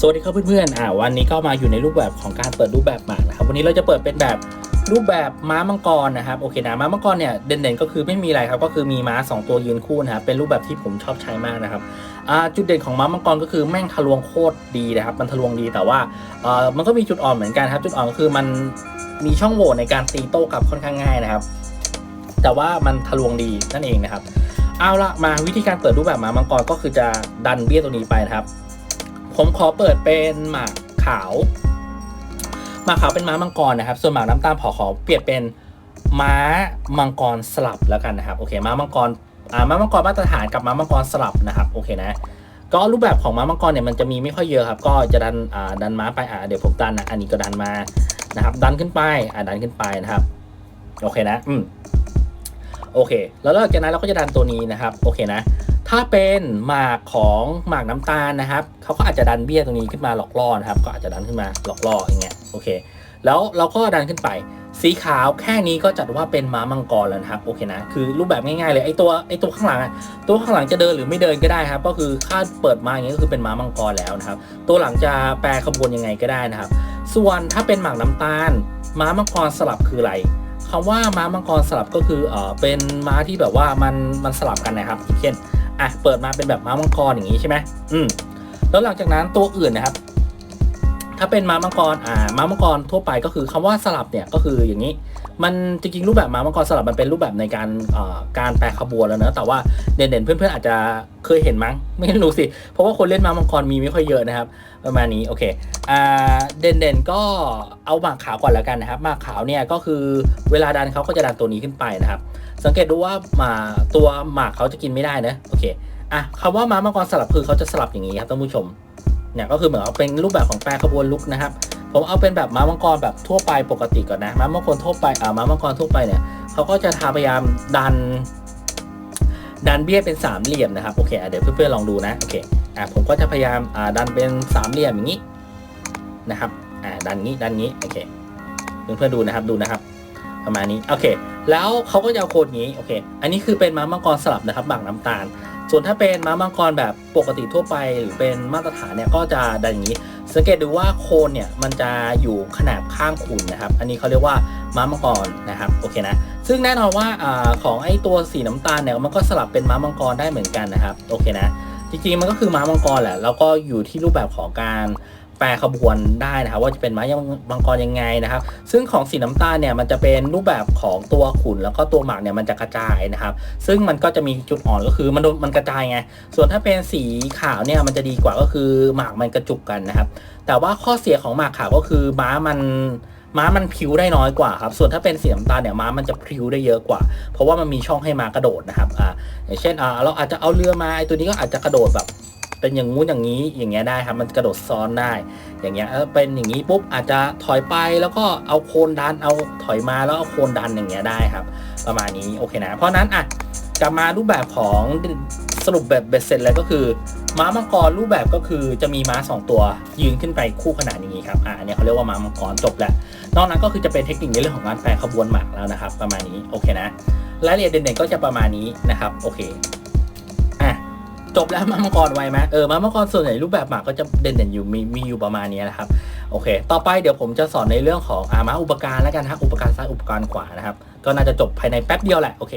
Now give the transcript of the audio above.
สวัสดีครับเพื่อนๆอ่าวันนี้ก็มาอยู่ในรูปแบบของการเปิดรูปแบบหมากนะครับวันนี้เราจะเปิดเป็นแบบรูปแบบม้ามังกรนะครับโอเคนะม้ามังกรเนี่ยเด่นๆก็คือไม่มีอะไรครับก็คือมีม้า 2 ตัวยืนคู่นะครับเป็นรูปแบบที่ผมชอบใช้มากนะครับอ่าจุดเด่นของม้ามังกรก็คือแม่งทะลวงโคตรดีนะครับมันทะลวงดีแต่ว่าเอ่อมันก็มีจุดอ่อนเหมือนกันครับ จุดอ่อนก็คือมันมีช่องโหว่ในการตีโต้กลับค่อนข้างง่ายนะครับ แต่ว่ามันทะลวงดีนั่นเองนะครับ เอาละมาวิธีการเปิดรูปแบบม้ามังกรก็คือจะดันเบี้ยตัวนี้ไปนะครับ ผมขอเปิดเป็นหมากขาวหมากขาวเป็นม้ามังกรนะครับ ส่วนหมากน้ำตาลขอขอเปลี่ยนเป็นม้ามังกรสลับแล้วกันนะครับโอเคม้ามังกรอ่าม้ามังกรมาตรฐานกับม้ามังกรสลับนะครับโอเคนะก็รูปแบบของม้ามังกรเนี่ยมันจะมีไม่ค่อยเยอะครับ ก็จะดันอ่าดันม้าไปอ่าเดี๋ยวผมดันนะอันนี้ก็ดันมานะครับดันขึ้นไปอ่าดันขึ้นไปนะครับโอเคนะอืมโอเค แล้วหลังจากนั้นเราก็จะดันตัวนี้นะครับโอเคนะ ถ้าเป็นหมากของหมากน้ำตาลนะครับเขาก็อาจจะดันเบี้ยตรงนี้ขึ้นมาหลอกล่อนะครับ ก็อาจจะดันขึ้นมาหลอกล่ออย่างเงี้ยโอเค แล้วเราก็ดันขึ้นไป สีขาวแค่นี้ก็จัดว่าเป็นม้ามังกรแล้วนะครับโอเคนะคือรูปแบบง่ายๆเลยไอตัวไอตัวข้างหลังอะตัวข้างหลังจะเดินหรือไม่เดินก็ได้ครับ ก็คือค่าเปิดมาอย่างเงี้ยก็คือเป็นม้ามังกรแล้วนะครับ ตัวหลังจะแปลขบวนยังไงก็ได้นะครับ ส่วนถ้าเป็นหมากน้ำตาล ม้ามังกรสลับคืออะไรคำว่าม้ามังกรสลับก็คือเออเป็นม้าที่แบบว่ามันมันสลับกันนะครับอย่างเช่น อะเปิดมาเป็นแบบม้ามังกรอย่างนี้ใช่ไหมอืมแล้วหลังจากนั้นตัวอื่นนะครับ ถ้าเป็นม้ามังกรอ่าม้ามังกรทั่วไปก็คือคำว่าสลับเนี่ยก็คืออย่างนี้ มันจริงๆรูปแบบม้ามังกรสลับมันเป็นรูปแบบในการเอ่อการแปลขบวนแล้วเนอะแต่ว่าเด่นๆเพื่อนๆอาจจะเคยเห็นมั้งไม่รู้สิเพราะว่าคนเล่นม้ามังกรมีไม่ค่อยเยอะนะครับประมาณนี้โอเคอ่าเด่นๆก็เอาหมากขาวก่อนแล้วกันนะครับหมากขาวเนี่ยก็คือเวลาดันเขาก็จะดันตัวนี้ขึ้นไปนะครับ สังเกตดูว่าหมาตัวหมากเขาจะกินไม่ได้นะโอเคอะคำว่าม้ามังกรสลับคือเขาจะสลับอย่างนี้ครับท่านผู้ชม เนี่ยก็คือเหมือนเอาเป็นรูปแบบของแปลขบวนลุกนะครับ ผมเอาเป็นแบบม้ามังกรแบบทั่วไปปกติก่อนนะม้ามังกรทั่วไปอ่าม้ามังกรทั่วไปเนี่ยเขาก็จะทาพยายามดัน ดันเบี้ยเป็นสามเหลี่ยมนะครับโอเคอเดี๋ยวเพื่อนๆลองดูนะโอเคอะผมก็จะพยายามอ่าดันเป็นสามเหลี่ยมอย่างนี้นะครับอ่าดันงี้ดันงี้โอเคเพื่อนๆดูนะครับดูนะครับ ประมาณนี้โอเค แล้วเขาก็จะเอาโคนนี้โอเค อันนี้คือเป็นม้ามังกรสลับนะครับหมากน้ำตาล ส่วนถ้าเป็นม้ามังกรแบบปกติทั่วไป หรือเป็นมาตรฐานเนี่ยก็จะดันอย่างนี้สังเกตดูว่าโคนเนี่ยมันจะอยู่ขนาบข้างคุณนะครับ อันนี้เขาเรียกว่าม้ามังกรนะครับโอเคนะซึ่งแน่นอนว่าอของไอตัวสีน้ำตาลเนี่ยมันก็สลับเป็นม้ามังกรได้เหมือนกันนะครับโอเคนะจริงๆมันก็คือม้ามังกรแหละแล้วก็อยู่ที่รูปแบบของการ ลขบวนได้นะครับ ว่าจะเป็นม้ามังกรยังไงนะครับ ซึ่งของสีน้ำตาลเนี่ยมันจะเป็นรูปแบบของตัวขุนแล้วก็ตัวหมากเนี่ยมันจะกระจายนะครับ ซึ่งมันก็จะมีจุดอ่อนก็คือมันมันกระจายไง ส่วนถ้าเป็นสีขาวเนี่ยมันจะดีกว่าก็คือหมากมันกระจุกกันนะครับ แต่ว่าข้อเสียของหมากขาวก็คือม้ามันม้ามันพิ้วได้น้อยกว่าครับ ส่วนถ้าเป็นสีน้ำตาลเนี่ยม้ามันจะพิ้วได้เยอะกว่า เพราะว่ามันมีช่องให้ม้ากระโดดนะครับ อ่า อย่างเช่น อ่า เราอาจจะเอาเรือมาไอตัวนี้ก็อาจจะกระโดดแบบ เป็นอย่างงู้นอย่างนี้อย่างเงี้ยได้ครับมันกระโดดซ้อนได้ อย่างเงี้ยเออเป็นอย่างนี้ปุ๊บอาจจะถอยไปแล้วก็เอาโคนดันเอาถอยมาแล้วเอาโคนดันอย่างเงี้ยได้ครับ ประมาณนี้โอเคนะ เพราะนั้นอะกลับมารูปแบบของสรุปแบบเบ็ดเสร็จเลยก็คือ ม้ามังกรรูปแบบก็คือจะมีม้าสองตัวยืนขึ้นไปคู่ขนานอย่างนี้ครับอ่าเนี่ยเขาเรียกว่าม้ามังกรจบแล้วนอกนั้นก็คือจะเป็นเทคนิคในเรื่องของการแปลขบวนหมากแล้วนะครับ ประมาณนี้โอเคนะรายละเอียดเด่นๆก็จะประมาณนี้นะครับโอเค จบแล้วมามังกรไวไหมเออมามังกรส่วนใหญ่รูปแบบหมากก็จะเด่นๆอยู่มีมีอยู่ประมาณนี้นะครับโอเค ต่อไปเดี๋ยวผมจะสอนในเรื่องของอาม้าอุปการแล้วกันฮะอุปการซ้ายอุปการขวานะครับก็น่าจะจบภายในแป๊บเดียวแหละโอเค